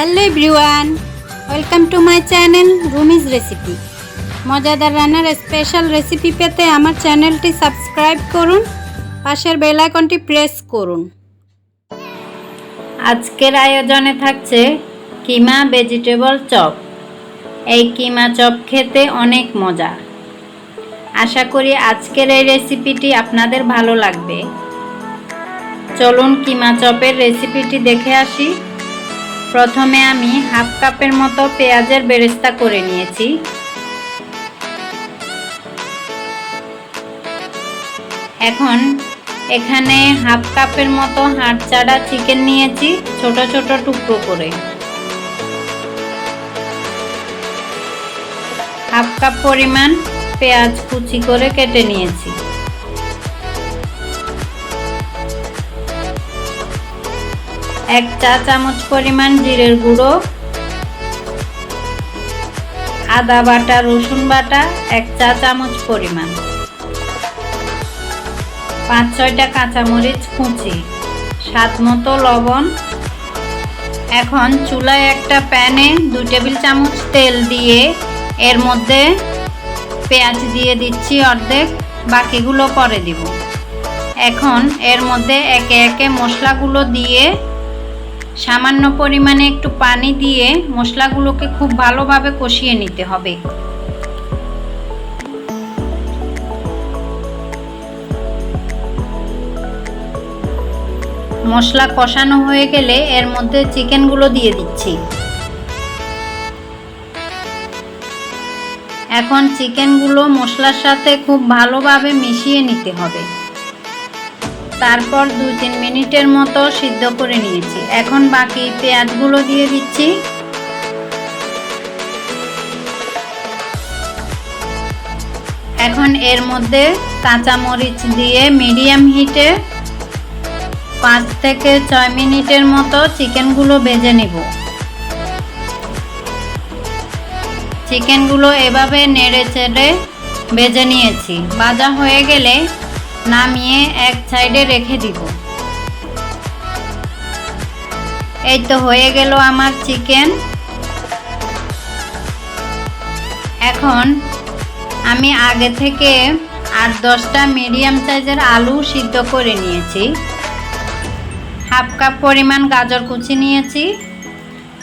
Hello everyone, welcome to my channel Rumi's recipe. মজাদার রান্নার special recipe পেতে আমার চ্যানেলটি সাবস্ক্রাইব করুন, পাশের বেল আইকনটি প্রেস করুন। আজকের আয়োজনে থাকছে কিমা ভেজিটেবল চপ এই কিমা চপ খেতে অনেক মজা। আশা করি আজকের এই রেসিপিটি আপনাদের ভালো লাগবে। চলুন কিমা চপের রেসিপিটি দেখে আসি। প্রথমে আমি হাফ কাপের মতো পেঁয়াজের বেরেস্তা করে নিয়েছি। এখন এখানে হাফ কাপের মতো হাড় চাড়া চিকেন নিয়েছি, ছোট ছোট টুকরো করে। হাফ কাপ পরিমাণ পেঁয়াজ কুচি করে কেটে নিয়েছি। এক চা চামচ পরিমাণ জিরের গুঁড়ো, আদা বাটা, রসুন বাটা, এক চা চামচ পরিমাণ, পাঁচ ছয়টা কাঁচামরিচ কুচি, স্বাদ মতো লবণ। এখন চুলায় একটা প্যানে দু টেবিল চামচ তেল দিয়ে এর মধ্যে পেঁয়াজ দিয়ে দিচ্ছি অর্ধেক, বাকিগুলো পরে দিব। এখন এর মধ্যে একে একে মশলাগুলো দিয়ে সামান্য পরিমাণে একটু পানি দিয়ে মশলাগুলোকে খুব ভালোভাবে কষিয়ে নিতে হবে। মশলা কষানো হয়ে গেলে এর মধ্যে চিকেনগুলো দিয়ে দিচ্ছি। এখন চিকেনগুলো মশলার সাথে খুব ভালোভাবে মিশিয়ে নিতে হবে। তারপর দু তিন মিনিটের মতো সিদ্ধ করে নিয়েছি। এখন বাকি পেঁয়াজগুলো দিয়ে দিচ্ছি। এখন এর মধ্যে কাঁচা মরিচ দিয়ে মিডিয়াম হিটে পাঁচ থেকে ছয় মিনিটের মতো চিকেনগুলো ভেজে নেব। চিকেনগুলো এভাবে নেড়ে চেড়ে ভেজে নিয়েছি। ভাজা হয়ে গেলে নামিয়ে এক সাইডে রেখে দিব। এই তো হয়ে গেল আমার চিকেন। এখন আমি আগে থেকে আট দশটা মিডিয়াম সাইজের আলু সিদ্ধ করে নিয়েছি। হাফ কাপ পরিমাণ গাজর কুচি নিয়েছি।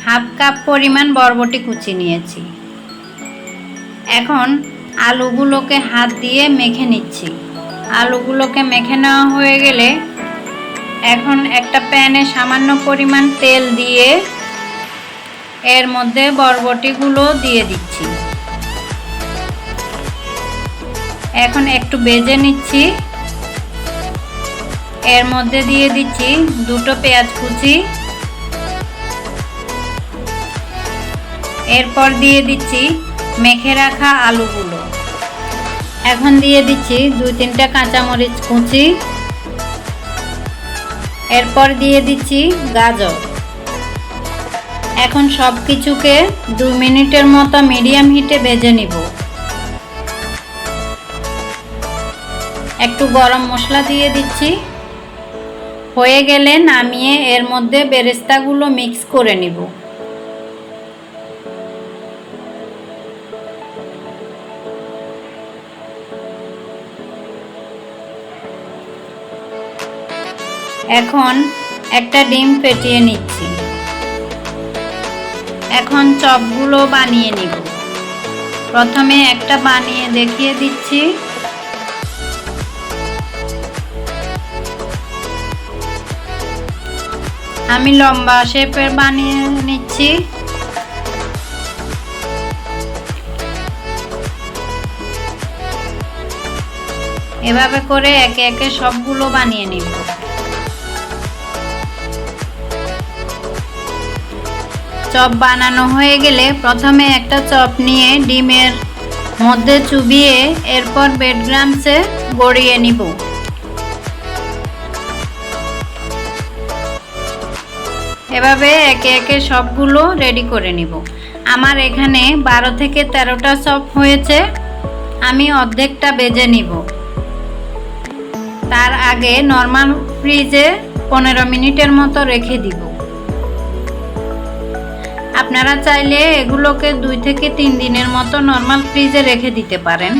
হাফ কাপ পরিমাণ বরবটি কুচি নিয়েছি। এখন আলুগুলোকে হাত দিয়ে মেখে নিচ্ছি। আলুগুলোকে মেখে নেওয়া হয়ে গেলে এখন একটা প্যানে সামান্য পরিমাণ তেল দিয়ে এর মধ্যে বরবটিগুলো দিয়ে দিচ্ছি। এখন একটু বেজে নিচ্ছি। এর মধ্যে দিয়ে দিচ্ছি দুটো পেঁয়াজ কুচি। এরপর দিয়ে দিচ্ছি মেখে রাখা আলুগুলো। এখন দিয়ে দিচ্ছি দুই তিনটা কাঁচামরিচ কুচি। এরপর দিয়ে দিচ্ছি গাজর। এখন সব কিছুকে দু মিনিটের মতো মিডিয়াম হিটে ভেজে নিব। একটু গরম মশলা দিয়ে দিচ্ছি। হয়ে গেলে নামিয়ে এর মধ্যে বেরেস্তাগুলো মিক্স করে নিব। এখন একটা ডিম ফেটিয়ে নিচ্ছি। এখন চপগুলো বানিয়ে নিব। প্রথমে একটা বানিয়ে দেখিয়ে দিচ্ছি। আমি লম্বা শেপের বানিয়ে নিচ্ছি। এভাবে করে একে একে সবগুলো বানিয়ে নিব। চপ বানানো হয়ে গেলে প্রথমে একটা চপ নিয়ে ডিমের মধ্যে চুবিয়ে এরপর বেডগ্রামসে গড়িয়ে নিব। এভাবে একে একে সবগুলো রেডি করে নিব। আমার এখানে বারো থেকে তেরোটা চপ হয়েছে। আমি অর্ধেকটা বেজে নিব। তার আগে নর্মাল ফ্রিজে পনেরো মিনিটের মতো রেখে দিব। আপনারা চাইলে এগুলোকে দুই থেকে তিন দিনের মতো নর্মাল ফ্রিজে রেখে দিতে পারেন।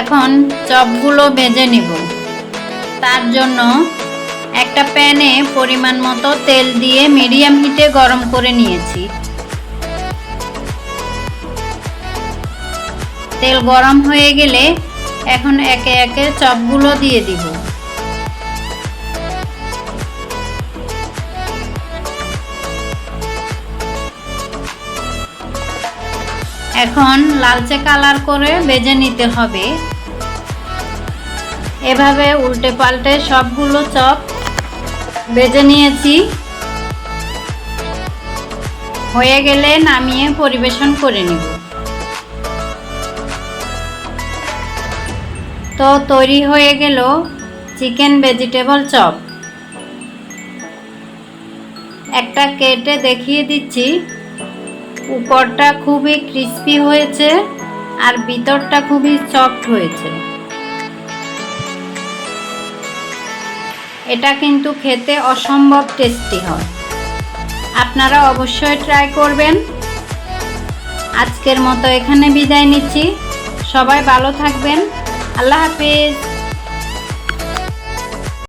এখন চপগুলো ভেজে নিব। তার জন্য একটা প্যানে পরিমাণ মতো তেল দিয়ে মিডিয়াম হিটে গরম করে নিয়েছি। তেল গরম হয়ে গেলে এখন একে একে চপগুলো দিয়ে দিব। এখন লালচে কালার করে ভেজে নিতে হবে। এভাবে উল্টে পাল্টে সবগুলো চপ ভেজে নিয়েছি। হয়ে গেলে নামিয়ে পরিবেশন করে নিব। তো তৈরি হয়ে গেল চিকেন ভেজিটেবল চপ। একটা কেটে দেখিয়ে দিচ্ছি। উপরটা খুবই ক্রিস্পি হয়েছে আর ভিতরটা খুবই সফট হয়েছে। এটা কিন্তু খেতে অসম্ভব টেস্টি হয়। আপনারা অবশ্যই ট্রাই করবেন। আজকের মতো এখানে বিদায় নিচ্ছি। সবাই ভালো থাকবেন। আল্লাহ হাফিজ।